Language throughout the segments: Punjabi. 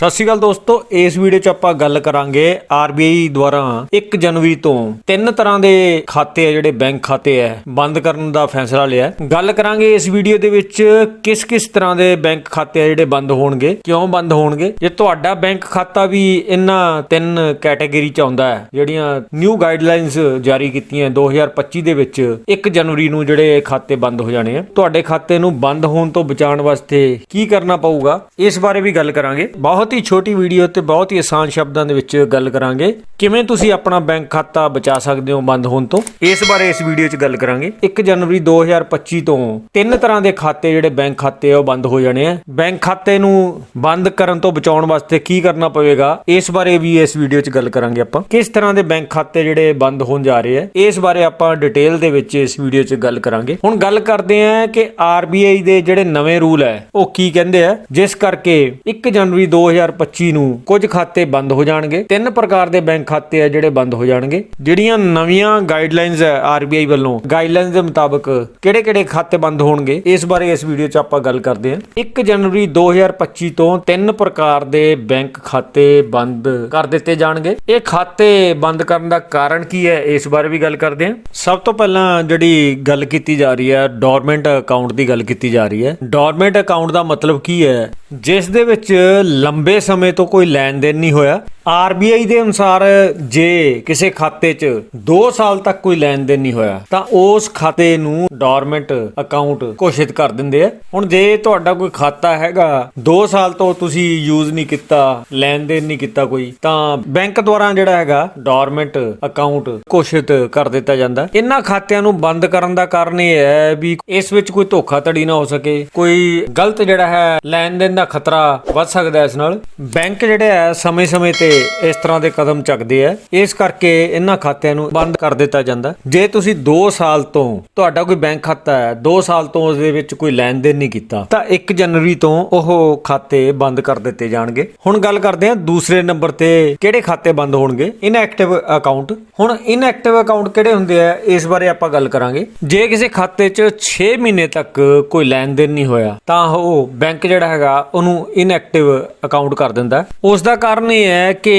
ਸਤਿ ਸ਼੍ਰੀ ਅਕਾਲ ਦੋਸਤੋ, ਇਸ ਵੀਡੀਓ 'ਚ ਆਪਾਂ ਗੱਲ ਕਰਾਂਗੇ RBI ਦੁਆਰਾ 1 ਜਨਵਰੀ ਤੋਂ ਤਿੰਨ ਤਰ੍ਹਾਂ ਦੇ ਖਾਤੇ ਆ, ਜਿਹੜੇ ਬੈਂਕ ਖਾਤੇ ਆ, ਬੰਦ ਕਰਨ ਦਾ ਫੈਸਲਾ ਲਿਆ। ਗੱਲ ਕਰਾਂਗੇ ਇਸ ਵੀਡੀਓ ਦੇ ਵਿੱਚ ਕਿਸ ਕਿਸ ਤਰ੍ਹਾਂ ਦੇ ਬੈਂਕ ਖਾਤੇ ਆ, ਜਿਹੜੇ ਬੰਦ ਹੋਣਗੇ, ਕਿਉਂ ਬੰਦ ਹੋਣਗੇ। ਜੇ ਤੁਹਾਡਾ ਬੈਂਕ ਖਾਤਾ ਵੀ ਇਹਨਾਂ ਤਿੰਨ ਕੈਟਾਗਰੀ 'ਚ ਆਉਂਦਾ ਹੈ, ਜਿਹੜੀਆਂ ਨਿਊ ਗਾਈਡਲਾਈਨਸ ਜਾਰੀ ਕੀਤੀਆਂ 2025 ਦੇ ਵਿੱਚ 1 ਜਨਵਰੀ ਨੂੰ ਜਿਹੜੇ ਖਾਤੇ ਬੰਦ ਹੋ ਜਾਣੇ ਆ, ਤੁਹਾਡੇ ਖਾਤੇ ਨੂੰ ਬੰਦ ਹੋਣ ਤੋਂ ਬਚਾਉਣ ਵਾਸਤੇ ਕੀ ਕਰਨਾ ਪਊਗਾ, ਇਸ ਬਾਰੇ ਵੀ ਗੱਲ ਕਰਾਂਗੇ। ਬਹੁਤ ਬਹੁਤ ਹੀ ਛੋਟੀ ਵੀਡੀਓ ਤੇ ਬਹੁਤ ਹੀ ਆਸਾਨ ਸ਼ਬਦਾਂ ਦੇ ਵਿੱਚ ਗੱਲ ਕਰਾਂਗੇ। ਕਿਵੇਂ ਤੁਸੀਂ ਆਪਣਾ ਬੈਂਕ ਖਾਤਾ ਬਚਾ ਸਕਦੇ ਹੋ ਬੰਦ ਹੋਣ ਤੋਂ? ਇਸ ਬਾਰੇ ਇਸ ਵੀਡੀਓ 'ਚ ਗੱਲ ਕਰਾਂਗੇ। 1 ਜਨਵਰੀ 2025 ਤੋਂ ਤਿੰਨ ਤਰ੍ਹਾਂ ਦੇ ਖਾਤੇ ਜਿਹੜੇ ਬੈਂਕ ਖਾਤੇ ਆ, ਉਹ ਬੰਦ ਹੋ ਜਾਣੇ ਆ। ਬੈਂਕ ਖਾਤੇ ਨੂੰ ਬੰਦ ਕਰਨ ਤੋਂ ਬਚਾਉਣ ਵਾਸਤੇ ਕੀ ਕਰਨਾ ਪਵੇਗਾ? ਇਸ ਬਾਰੇ ਵੀ ਇਸ ਵੀਡੀਓ 'ਚ ਗੱਲ ਕਰਾਂਗੇ ਆਪਾਂ। ਕਿਸ ਤਰ੍ਹਾਂ ਦੇ ਬੈਂਕ ਖਾਤੇ ਜਿਹੜੇ ਬੰਦ ਹੋਣ ਜਾ ਰਹੇ ਆ? ਇਸ ਬਾਰੇ ਆਪਾਂ ਡਿਟੇਲ ਦੇ ਵਿੱਚ ਇਸ ਵੀਡੀਓ 'ਚ ਗੱਲ ਕਰਾਂਗੇ। ਹੁਣ ਗੱਲ ਕਰਦੇ ਆ ਕਿ RBI ਦੇ ਜਿਹੜੇ ਨਵੇਂ ਰੂਲ ਹੈ, ਉਹ ਕੀ ਕਹਿੰਦੇ ਆ? ਜਿਸ ਕਰਕੇ 1 ਜਨਵਰੀ 2025 ਨੂੰ ਕੁਝ ਖਾਤੇ ਬੰਦ ਹੋ ਜਾਣਗੇ। ਤਿੰਨ ਪ੍ਰਕਾਰ ਦੇ ਬੈਂਕ ਖਾਤੇ ਆ ਜਿਹੜੇ ਬੰਦ ਹੋ ਜਾਣਗੇ। ਜਿਹੜੀਆਂ ਨਵੀਆਂ ਗਾਈਡਲਾਈਨਸ ਹੈ RBI ਵੱਲੋਂ। ਗਾਈਡਲਾਈਨਸ ਦੇ ਮੁਤਾਬਕ ਕਿਹੜੇ-ਕਿਹੜੇ ਖਾਤੇ ਬੰਦ ਹੋਣਗੇ? ਇਸ ਬਾਰੇ ਇਸ ਵੀਡੀਓ 'ਚ ਆਪਾਂ ਗੱਲ ਕਰਦੇ ਹਾਂ। 1 ਜਨਵਰੀ 2025 ਤੋਂ ਤਿੰਨ ਪ੍ਰਕਾਰ ਦੇ ਬੈਂਕ ਖਾਤੇ ਬੰਦ ਕਰ ਦਿੱਤੇ ਜਾਣਗੇ। ਇਹ ਖਾਤੇ ਬੰਦ ਕਰਨ ਦਾ ਕਾਰਨ ਕੀ ਹੈ? ਇਸ ਬਾਰੇ ਵੀ ਗੱਲ ਕਰਦੇ ਹਾਂ। ਸਭ ਤੋਂ ਪਹਿਲਾਂ ਜਿਹੜੀ ਗੱਲ ਕੀਤੀ ਜਾ ਰਹੀ ਹੈ ਡੋਰਮੈਂਟ ਅਕਾਊਂਟ ਦੀ ਗੱਲ ਕੀਤੀ ਜਾ ਰਹੀ ਹੈ। ਡੋਰਮੈਂਟ ਅਕਾਊਂਟ ਦਾ ਮਤਲਬ ਕੀ ਹੈ? ਜਿਸ ਦੇ ਵਿੱਚ ਲੰਬੇ ਸਮੇਂ ਤੋਂ ਕੋਈ ਲੈਣ ਦੇਣ ਨਹੀਂ ਹੋਇਆ। RBI ਦੇ ਅਨੁਸਾਰ ਜੇ ਕਿਸੇ ਖਾਤੇ 'ਚ 2 ਸਾਲ ਤੱਕ ਕੋਈ ਲੈਣ ਦੇਣ ਨਹੀਂ ਹੋਇਆ, ਤਾਂ ਉਸ ਖਾਤੇ ਨੂੰ ਡੋਰਮੈਂਟ ਅਕਾਊਂਟ ਘੋਸ਼ਿਤ ਕਰ ਦਿੰਦੇ ਆ। ਹੁਣ ਜੇ ਤੁਹਾਡਾ ਕੋਈ ਖਾਤਾ ਹੈਗਾ 2 ਸਾਲ ਤੋਂ ਤੁਸੀਂ ਯੂਜ਼ ਨਹੀਂ ਕੀਤਾ, ਲੈਣ ਦੇਣ ਨਹੀਂ ਕੀਤਾ ਕੋਈ, ਤਾਂ ਬੈਂਕ ਦੁਆਰਾ ਜਿਹੜਾ ਹੈਗਾ, ਡੋਰਮੈਂਟ ਅਕਾਊਂਟ ਘੋਸ਼ਿਤ ਕਰ ਦਿੱਤਾ ਜਾਂਦਾ। ਇਹਨਾਂ ਖਾਤਿਆਂ ਨੂੰ ਬੰਦ ਕਰਨ ਦਾ ਕਾਰਨ ਇਹ ਹੈ ਵੀ ਇਸ ਵਿੱਚ ਕੋਈ ਧੋਖਾਧੜੀ ਨਾ ਹੋ ਸਕੇ, ਕੋਈ ਗਲਤ ਜਿਹੜਾ ਹੈ ਲੈਣ ਦੇਣ ਦਾ ਖਤਰਾ ਵੱਧ ਸਕਦਾ ਇਸ ਨਾਲ। ਬੈਂਕ ਜਿਹੜੇ ਹੈ, ਸਮੇਂ-ਸਮੇਂ ਤੇ ਇਸ ਤਰ੍ਹਾਂ ਦੇ ਕਦਮ ਚੱਕਦੇ ਆ। ਇਸ ਕਰਕੇ ਇਹਨਾਂ ਖਾਤਿਆਂ ਨੂੰ ਬੰਦ ਕਰ ਦਿੱਤਾ ਜਾਂਦਾ। ਜੇ ਤੁਸੀਂ 2 ਸਾਲ ਤੋਂ ਤੁਹਾਡਾ ਕੋਈ ਬੈਂਕ ਖਾਤਾ ਹੈ 2 ਸਾਲ ਤੋਂ ਉਸ ਦੇ ਵਿੱਚ ਕੋਈ ਲੈਣ ਦੇਣ ਨਹੀਂ ਕੀਤਾ, ਤਾਂ 1 ਜਨਵਰੀ ਤੋਂ ਉਹ ਖਾਤੇ ਬੰਦ ਕਰ ਦਿੱਤੇ ਜਾਣਗੇ। ਹੁਣ ਗੱਲ ਕਰਦੇ ਹਾਂ ਦੂਸਰੇ ਨੰਬਰ ਤੇ ਕਿਹੜੇ ਖਾਤੇ ਬੰਦ ਹੋਣਗੇ? ਇਨਐਕਟਿਵ ਅਕਾਊਂਟ ਹੁਣ ਇਨਐਕਟਿਵ ਅਕਾਊਂਟ ਕਿਹੜੇ ਹੁੰਦੇ ਆ? ਇਸ ਬਾਰੇ ਆਪਾਂ ਗੱਲ ਕਰਾਂਗੇ। ਜੇ ਕਿਸੇ ਖਾਤੇ 'ਚ 6 ਮਹੀਨੇ ਤੱਕ ਕੋਈ ਲੈਣ ਦੇਣ ਨਹੀਂ ਹੋਇਆ, ਤਾਂ ਉਹ ਬੈਂਕ ਜਿਹੜਾ ਹੈਗਾ, ਉਹਨੂੰ ਇਨਐਕਟਿਵ ਅਕਾਊਂਟ ਕਰ ਦਿੰਦਾ। ਉਸ ਦਾ ਕਾਰਨ ਇਹ ਹੈ ਕਿ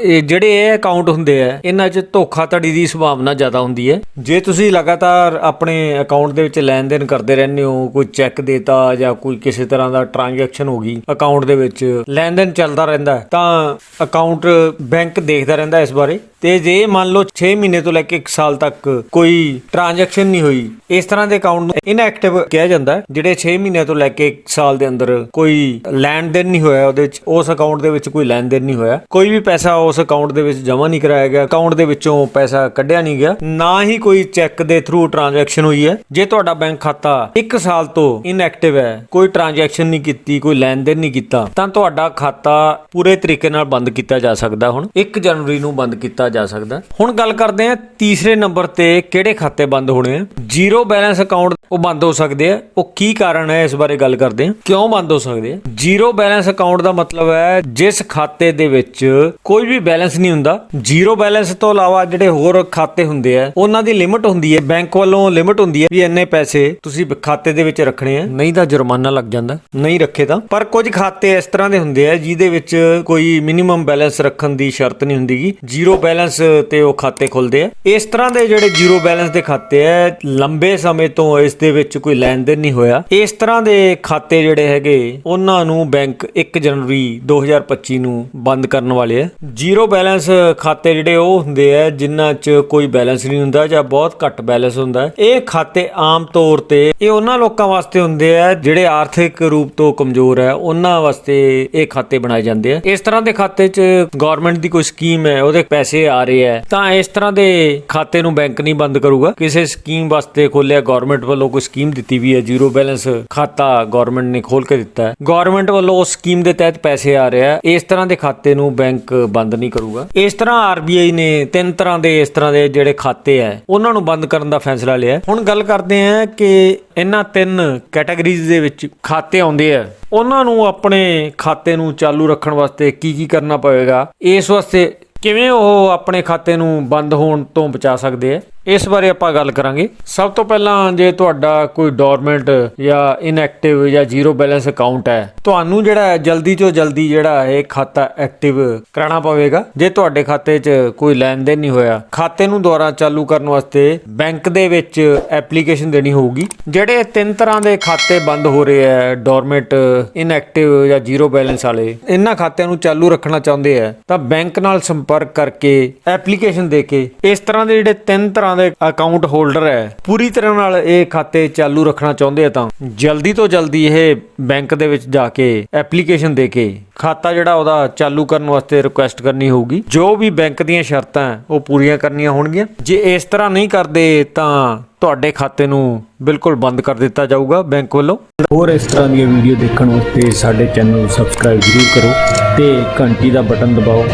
ਇਹ ਜਿਹੜੇ ਇਹ ਅਕਾਊਂਟ ਹੁੰਦੇ ਆ, ਇਹਨਾਂ 'ਚ ਧੋਖਾਧੜੀ ਦੀ ਸੰਭਾਵਨਾ ਜ਼ਿਆਦਾ ਹੁੰਦੀ ਹੈ। ਜੇ ਤੁਸੀਂ ਲਗਾਤਾਰ ਆਪਣੇ ਅਕਾਊਂਟ ਦੇ ਵਿੱਚ ਲੈਣ ਦੇਣ ਕਰਦੇ ਰਹਿੰਦੇ ਹੋ, ਕੋਈ ਚੈੱਕ ਦੇਤਾ ਜਾਂ ਕੋਈ ਕਿਸੇ ਤਰ੍ਹਾਂ ਦਾ ਟ੍ਰਾਂਜੈਕਸ਼ਨ ਹੋ ਗਈ ਅਕਾਊਂਟ ਦੇ ਵਿੱਚ ਲੈਣ ਦੇਣ ਚੱਲਦਾ ਰਹਿੰਦਾ ਤਾਂ ਅਕਾਊਂਟ ਬੈਂਕ ਦੇਖਦਾ ਰਹਿੰਦਾ ਇਸ ਬਾਰੇ। ਤੇ ਜੇ ਮੰਨ ਲਓ 6 ਮਹੀਨੇ ਤੋਂ ਲੈ ਕੇ 1 ਸਾਲ ਤੱਕ ਕੋਈ ਟ੍ਰਾਂਜੈਕਸ਼ਨ ਨਹੀਂ ਹੋਈ, ਇਸ ਤਰ੍ਹਾਂ ਦੇ ਅਕਾਊਂਟ ਨੂੰ ਇਨਐਕਟਿਵ ਕਿਹਾ ਜਾਂਦਾ ਜਿਹੜੇ 6 ਮਹੀਨੇ ਤੋਂ ਲੈ ਕੇ 1 ਸਾਲ ਦੇ ਅੰਦਰ ਕੋਈ ਲੈਣ ਦੇਣ ਨਹੀਂ ਹੋਇਆ ਉਹਦੇ ਵਿੱਚ, ਉਸ ਅਕਾਊਂਟ ਦੇ ਵਿੱਚ ਕੋਈ ਲੈਣ ਦੇਣ ਨਹੀਂ ਹੋਇਆ। ਕੋਈ ਵੀ ਪੈਸਾ ਉਸ ਅਕਾਊਂਟ ਦੇ ਵਿੱਚ ਜਮ੍ਹਾਂ ਨਹੀਂ ਕਰਾਇਆ ਗਿਆ ਅਕਾਊਂਟ ਦੇ ਵਿੱਚੋਂ ਪੈਸਾ ਕੱਢਿਆ ਨਹੀਂ ਗਿਆ, ਨਾ ਹੀ ਕੋਈ ਚੈੱਕ ਦੇ ਥਰੂ ਟ੍ਰਾਂਜੈਕਸ਼ਨ ਹੋਈ ਹੈ। ਜੇ ਤੁਹਾਡਾ ਬੈਂਕ ਖਾਤਾ 1 ਸਾਲ ਤੋਂ ਇਨਐਕਟਿਵ ਹੈ, ਕੋਈ ਟ੍ਰਾਂਜੈਕਸ਼ਨ ਨਹੀਂ ਕੀਤੀ, ਕੋਈ ਲੈਣ ਦੇਣ ਨਹੀਂ ਕੀਤਾ, ਤਾਂ ਤੁਹਾਡਾ ਖਾਤਾ ਪੂਰੇ ਤਰੀਕੇ ਨਾਲ ਬੰਦ ਕੀਤਾ ਜਾ ਸਕਦਾ ਹੁਣ। 1 ਜਨਵਰੀ ਨੂੰ ਬੰਦ ਕੀਤਾ ਜਾ ਸਕਦਾ। ਹੁਣ ਗੱਲ ਕਰਦੇ ਹਾਂ ਤੀਸਰੇ ਨੰਬਰ ਤੇ ਕਿਹੜੇ ਖਾਤੇ ਬੰਦ ਹੋਣੇ ਆ। ਜ਼ੀਰੋ ਬੈਲੈਂਸ ਅਕਾਊਂਟ ਉਹ ਬੰਦ ਹੋ ਸਕਦੇ ਆ। ਉਹ ਕੀ ਕਾਰਨ ਹੈ ਇਸ ਬਾਰੇ ਗੱਲ ਕਰਦੇ ਹਾਂ। ਕਿਉਂ ਬੰਦ ਹੋ ਸਕਦੇ ਆ? ਜ਼ੀਰੋ ਬੈਲੈਂਸ ਅਕਾਊਂਟ ਦਾ ਮਤਲਬ ਹੈ ਜਿਸ ਖਾਤੇ ਦੇ ਵਿੱਚ ਕੋਈ ਵੀ ਬੈਲੈਂਸ ਨਹੀਂ ਹੁੰਦਾ। ਜ਼ੀਰੋ ਬੈਲੈਂਸ ਤੋਂ ਇਲਾਵਾ ਜਿਹੜੇ ਹੋਰ ਖਾਤੇ ਹੁੰਦੇ ਆ, ਉਹਨਾਂ ਦੀ ਲਿਮਿਟ ਹੁੰਦੀ ਹੈ। ਬੈਂਕ ਵੱਲੋਂ ਲਿਮਿਟ ਹੁੰਦੀ ਹੈ ਵੀ ਇੰਨੇ ਪੈਸੇ ਤੁਸੀਂ ਖਾਤੇ ਦੇ ਵਿੱਚ ਰੱਖਣੇ ਆ। ਨਹੀਂ ਤਾਂ ਜੁਰਮਾਨਾ ਲੱਗ ਜਾਂਦਾ। ਨਹੀਂ ਰੱਖੇ ਤਾਂ। ਪਰ ਕੁਝ ਖਾਤੇ ਇਸ ਤਰ੍ਹਾਂ ਦੇ ਹੁੰਦੇ ਆ ਜਿਹਦੇ ਵਿੱਚ ਕੋਈ ਮਿਨੀਮਮ ਬੈਲੈਂਸ ਰੱਖਣ ਦੀ ਸ਼ਰਤ ਨਹੀਂ ਹੁੰਦੀਗੀ। ਜ਼ੀਰੋ ਬੈਲੈਂਸ ਤੇ ਉਹ ਖਾਤੇ ਖੁੱਲਦੇ ਆ। ਇਸ ਤਰ੍ਹਾਂ ਦੇ ਜਿਹੜੇ ਜ਼ੀਰੋ ਬੈਲੈਂਸ ਦੇ ਖਾਤੇ ਆ, ਲੰਬੇ ਸਮੇਂ ਤੋਂ ਇਸ ਦੇ ਵਿੱਚ ਕੋਈ ਲੈਣ ਦੇਣ ਨਹੀਂ ਹੋਇਆ। ਇਸ ਤਰ੍ਹਾਂ ਦੇ ਖਾਤੇ ਜਿਹੜੇ ਹੈਗੇ, ਉਹਨਾਂ ਨੂੰ ਬੈਂਕ 1 ਜਨਵਰੀ 2025 ਨੂੰ ਬੰਦ ਕਰਨ ਵਾਲੇ ਆ। ਜ਼ੀਰੋ ਬੈਲੈਂਸ ਖਾਤੇ ਜਿਹੜੇ ਉਹ ਹੁੰਦੇ ਆ, ਜਿਨ੍ਹਾਂ 'ਚ ਕੋਈ ਬੈਲੈਂਸ ਨਹੀਂ ਹੁੰਦਾ ਜਾਂ ਬਹੁਤ ਘੱਟ ਬੈਲੈਂਸ ਹੁੰਦਾ। ਇਹ ਖਾਤੇ ਆਮ ਤੌਰ ਤੇ ਇਹ ਉਹਨਾਂ ਲੋਕਾਂ ਵਾਸਤੇ ਹੁੰਦੇ ਆ, ਜਿਹੜੇ ਆਰਥਿਕ ਰੂਪ ਤੋਂ ਕਮਜ਼ੋਰ ਹੈ ਉਹਨਾਂ ਵਾਸਤੇ ਇਹ ਖਾਤੇ ਬਣਾਏ ਜਾਂਦੇ ਆ। ਇਸ ਤਰ੍ਹਾਂ ਦੇ ਖਾਤੇ 'ਚ ਗਵਰਨਮੈਂਟ ਦੀ ਕੋਈ ਸਕੀਮ ਹੈ, ਉਹਦੇ ਪੈਸੇ ਆ ਰਹੇ ਹੈ। ਤਾਂ ਇਸ ਤਰ੍ਹਾਂ ਦੇ ਖਾਤੇ ਨੂੰ ਬੈਂਕ ਨਹੀਂ ਬੰਦ ਕਰੂਗਾ। ਕਿਸੇ ਸਕੀਮ ਵਾਸਤੇ ਖੋਲਿਆ ਗਵਰਨਮੈਂਟ ਵੱਲੋਂ ਕੋਈ ਸਕੀਮ ਦਿੱਤੀ ਵੀ ਹੈ। ਜ਼ੀਰੋ ਬੈਲੈਂਸ ਖਾਤਾ ਗਵਰਨਮੈਂਟ ਨੇ ਖੋਲ ਕੇ ਦਿੱਤਾ ਹੈ। ਗਵਰਨਮੈਂਟ ਵੱਲੋਂ ਉਸ ਸਕੀਮ ਦੇ ਤਹਿਤ ਪੈਸੇ ਆ ਰਹੇ ਆ ਇਸ ਤਰ੍ਹਾਂ ਦੇ ਖਾਤੇ ਨੂੰ ਬੈਂਕ ਬੰਦ ਨਹੀਂ ਕਰੂਗਾ। ਇਸ ਤਰ੍ਹਾਂ ਆਰਬੀਆਈ ਨੇ ਤਿੰਨ ਤਰ੍ਹਾਂ ਦੇ ਇਸ ਤਰ੍ਹਾਂ ਦੇ ਜਿਹੜੇ ਖਾਤੇ ਹੈ, ਉਹਨਾਂ ਨੂੰ ਬੰਦ ਕਰਨ ਦਾ ਫੈਸਲਾ ਲਿਆ ਹੁਣ ਗੱਲ ਕਰਦੇ ਆ ਕਿ ਇਹਨਾਂ ਤਿੰਨ ਕੈਟਾਗਰੀਜ਼ ਦੇ ਵਿੱਚ ਖਾਤੇ ਆਉਂਦੇ ਆ। ਉਹਨਾਂ ਨੂੰ ਆਪਣੇ ਖਾਤੇ ਨੂੰ ਚਾਲੂ ਰੱਖਣ ਵਾਸਤੇ ਕੀ ਕੀ ਕਰਨਾ ਪਵੇਗਾ। ਇਸ ਵਾਸਤੇ ਕਿਵੇਂ ਉਹ ਆਪਣੇ ਖਾਤੇ ਨੂੰ ਬੰਦ ਹੋਣ ਤੋਂ ਬਚਾ ਸਕਦੇ ਆ? ਇਸ ਬਾਰੇ ਆਪਾਂ ਗੱਲ ਕਰਾਂਗੇ। ਸਭ ਤੋਂ ਪਹਿਲਾਂ ਜੇ ਤੁਹਾਡਾ ਕੋਈ ਡੋਰਮੈਂਟ ਜਾਂ ਇਨਐਕਟਿਵ ਜਾਂ ਜ਼ੀਰੋ ਬੈਲੈਂਸ ਅਕਾਊਂਟ ਹੈ, ਤੁਹਾਨੂੰ ਜਿਹੜਾ ਜਲਦੀ ਤੋਂ ਜਲਦੀ ਜਿਹੜਾ ਇਹ ਖਾਤਾ ਐਕਟਿਵ ਕਰਾਉਣਾ ਪਵੇਗਾ। ਜੇ ਤੁਹਾਡੇ ਖਾਤੇ 'ਚ ਕੋਈ ਲੈਣ ਦੇਣ ਨਹੀਂ ਹੋਇਆ, ਖਾਤੇ ਨੂੰ ਦੁਬਾਰਾ ਚਾਲੂ ਕਰਨ ਵਾਸਤੇ ਬੈਂਕ ਦੇ ਵਿੱਚ ਐਪਲੀਕੇਸ਼ਨ ਦੇਣੀ ਹੋਊਗੀ। ਜਿਹੜੇ ਤਿੰਨ ਤਰ੍ਹਾਂ ਦੇ ਖਾਤੇ ਬੰਦ ਹੋ ਰਹੇ ਆ ਡੋਰਮੈਂਟ ਇਨਐਕਟਿਵ ਜਾਂ ਜ਼ੀਰੋ ਬੈਲੈਂਸ ਵਾਲੇ, ਇਹਨਾਂ ਖਾਤਿਆਂ ਨੂੰ ਚਾਲੂ ਰੱਖਣਾ ਚਾਹੁੰਦੇ ਆ ਤਾਂ ਬੈਂਕ ਨਾਲ ਸੰਪਰਕ ਕਰਕੇ ਐਪਲੀਕੇਸ਼ਨ ਦੇ ਕੇ ਇਸ ਤਰ੍ਹਾਂ ਦੇ ਜਿਹੜੇ ਤਿੰਨ ਤਰ੍ਹਾਂ ਦੇ ਅਕਾਊਂਟ ਹੋਲਡਰ ਹੈ। ਪੂਰੀ ਤਰ੍ਹਾਂ ਨਾਲ ਇਹ ਖਾਤੇ ਚਾਲੂ ਰੱਖਣਾ ਚਾਹੁੰਦੇ ਆ ਤਾਂ। ਜਲਦੀ ਤੋਂ ਜਲਦੀ ਇਹ ਬੈਂਕ ਦੇ ਵਿੱਚ ਜਾ ਕੇ ਐਪਲੀਕੇਸ਼ਨ ਦੇ ਕੇ ਖਾਤਾ ਜਿਹੜਾ ਉਹਦਾ ਚਾਲੂ ਕਰਨ ਵਾਸਤੇ ਰਿਕੁਐਸਟ ਕਰਨੀ ਹੋਊਗੀ। ਜੋ ਵੀ ਬੈਂਕ ਦੀਆਂ ਸ਼ਰਤਾਂ ਉਹ ਪੂਰੀਆਂ ਕਰਨੀਆਂ ਹੋਣਗੀਆਂ। ਜੇ ਇਸ ਤਰ੍ਹਾਂ ਨਹੀਂ ਕਰਦੇ ਤਾਂ ਤੁਹਾਡੇ ਖਾਤੇ ਨੂੰ ਬਿਲਕੁਲ ਬੰਦ ਕਰ ਦਿੱਤਾ ਜਾਊਗਾ ਬੈਂਕ ਵੱਲੋਂ। ਹੋਰ ਇਸ ਤਰ੍ਹਾਂ ਦੀਆਂ ਵੀਡੀਓ ਦੇਖਣ ਵਾਸਤੇ ਸਾਡੇ ਚੈਨਲ ਨੂੰ ਸਬਸਕ੍ਰਾਈਬ ਜ਼ਰੂਰ ਕਰੋ ਤੇ ਘੰਟੀ ਦਾ ਬਟਨ ਦਬਾਓ।